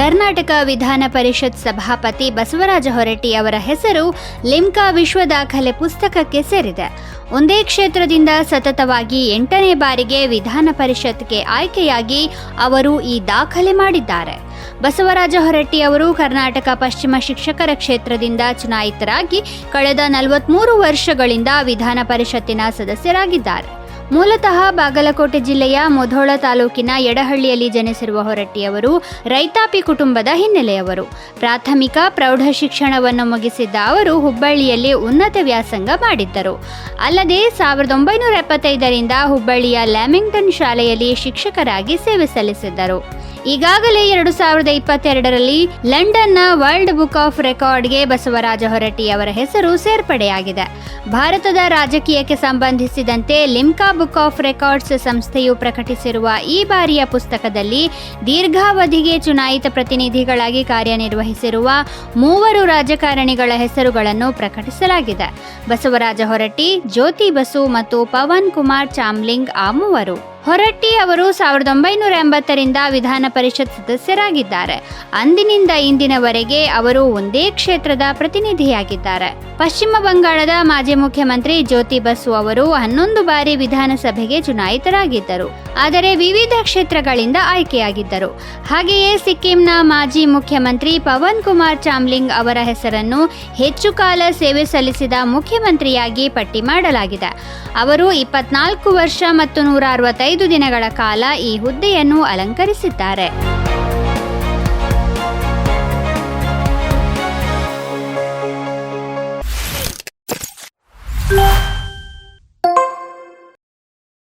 ಕರ್ನಾಟಕ ವಿಧಾನ ಪರಿಷತ್ ಸಭಾಪತಿ ಬಸವರಾಜ ಹೊರಟ್ಟಿ ಅವರ ಹೆಸರು ಲಿಮ್ಕಾ ವಿಶ್ವ ದಾಖಲೆ ಪುಸ್ತಕಕ್ಕೆ ಸೇರಿದೆ. ಒಂದೇ ಕ್ಷೇತ್ರದಿಂದ ಸತತವಾಗಿ ಎಂಟನೇ ಬಾರಿಗೆ ವಿಧಾನ ಪರಿಷತ್ಗೆ ಆಯ್ಕೆಯಾಗಿ ಅವರು ಈ ದಾಖಲೆ ಮಾಡಿದ್ದಾರೆ. ಬಸವರಾಜ ಹೊರಟ್ಟಿ ಅವರು ಕರ್ನಾಟಕ ಪಶ್ಚಿಮ ಶಿಕ್ಷಕರ ಕ್ಷೇತ್ರದಿಂದ ಚುನಾಯಿತರಾಗಿ ಕಳೆದ ನಲವತ್ಮೂರು ವರ್ಷಗಳಿಂದ ವಿಧಾನ ಪರಿಷತ್ತಿನ ಸದಸ್ಯರಾಗಿದ್ದಾರೆ. ಮೂಲತಃ ಬಾಗಲಕೋಟೆ ಜಿಲ್ಲೆಯ ಮೊಧೋಳ ತಾಲೂಕಿನ ಎಡಹಳ್ಳಿಯಲ್ಲಿ ಜನಿಸಿರುವ ಹೊರಟ್ಟಿಯವರು ರೈತಾಪಿ ಕುಟುಂಬದ ಹಿನ್ನೆಲೆಯವರು. ಪ್ರಾಥಮಿಕ ಪ್ರೌಢ ಶಿಕ್ಷಣವನ್ನು ಮುಗಿಸಿದ್ದ ಅವರು ಹುಬ್ಬಳ್ಳಿಯಲ್ಲಿ ಉನ್ನತ ವ್ಯಾಸಂಗ ಮಾಡಿದ್ದರು. ಅಲ್ಲದೆ ಸಾವಿರದ ಒಂಬೈನೂರ ಎಪ್ಪತ್ತೈದರಿಂದ ಹುಬ್ಬಳ್ಳಿಯ ಲ್ಯಾಮಿಂಗ್ಟನ್ ಶಾಲೆಯಲ್ಲಿ ಶಿಕ್ಷಕರಾಗಿ ಸೇವೆ ಸಲ್ಲಿಸಿದ್ದರು. ಈಗಾಗಲೇ ಎರಡು ಸಾವಿರದ ಇಪ್ಪತ್ತೆರಡರಲ್ಲಿ ಲಂಡನ್ನ ವರ್ಲ್ಡ್ ಬುಕ್ ಆಫ್ ರೆಕಾರ್ಡ್ಗೆ ಬಸವರಾಜ ಹೊರಟ್ಟಿ ಅವರ ಹೆಸರು ಸೇರ್ಪಡೆಯಾಗಿದೆ. ಭಾರತದ ರಾಜಕೀಯಕ್ಕೆ ಸಂಬಂಧಿಸಿದಂತೆ ಲಿಮ್ಕಾ ಬುಕ್ ಆಫ್ ರೆಕಾರ್ಡ್ಸ್ ಸಂಸ್ಥೆಯು ಪ್ರಕಟಿಸಿರುವ ಈ ಬಾರಿಯ ಪುಸ್ತಕದಲ್ಲಿ ದೀರ್ಘಾವಧಿಗೆ ಚುನಾಯಿತ ಪ್ರತಿನಿಧಿಗಳಾಗಿ ಕಾರ್ಯನಿರ್ವಹಿಸಿರುವ ಮೂವರು ರಾಜಕಾರಣಿಗಳ ಹೆಸರುಗಳನ್ನು ಪ್ರಕಟಿಸಲಾಗಿದೆ. ಬಸವರಾಜ ಹೊರಟ್ಟಿ, ಜ್ಯೋತಿ ಬಸು ಮತ್ತು ಪವನ್ ಕುಮಾರ್ ಚಾಮ್ಲಿಂಗ್ ಆ ಮೂವರು. ಹೊರಟ್ಟಿ ಅವರು ಸಾವಿರದ ಒಂಬೈನೂರ ಎಂಬತ್ತರಿಂದ ವಿಧಾನ ಪರಿಷತ್ ಸದಸ್ಯರಾಗಿದ್ದಾರೆ. ಅಂದಿನಿಂದ ಇಂದಿನವರೆಗೆ ಅವರು ಒಂದೇ ಕ್ಷೇತ್ರದ ಪ್ರತಿನಿಧಿಯಾಗಿದ್ದಾರೆ. ಪಶ್ಚಿಮ ಬಂಗಾಳದ ಮಾಜಿ ಮುಖ್ಯಮಂತ್ರಿ ಜ್ಯೋತಿ ಬಸು ಅವರು ಹನ್ನೊಂದು ಬಾರಿ ವಿಧಾನಸಭೆಗೆ ಚುನಾಯಿತರಾಗಿದ್ದರು. ಆದರೆ ವಿವಿಧ ಕ್ಷೇತ್ರಗಳಿಂದ ಆಯ್ಕೆಯಾಗಿದ್ದರು. ಹಾಗೆಯೇ ಸಿಕ್ಕಿಂನ ಮಾಜಿ ಮುಖ್ಯಮಂತ್ರಿ ಪವನ್ ಕುಮಾರ್ ಚಾಮ್ಲಿಂಗ್ ಅವರ ಹೆಸರನ್ನು ಹೆಚ್ಚು ಕಾಲ ಸೇವೆ ಸಲ್ಲಿಸಿದ ಮುಖ್ಯಮಂತ್ರಿಯಾಗಿ ಪಟ್ಟಿ ಮಾಡಲಾಗಿದೆ. ಅವರು ಇಪ್ಪತ್ನಾಲ್ಕು ವರ್ಷ ಮತ್ತು ನೂರ ಅರವತ್ತೈದು ದಿನಗಳ ಕಾಲ ಈ ಹುದ್ದೆಯನ್ನು ಅಲಂಕರಿಸಿದ್ದಾರೆ.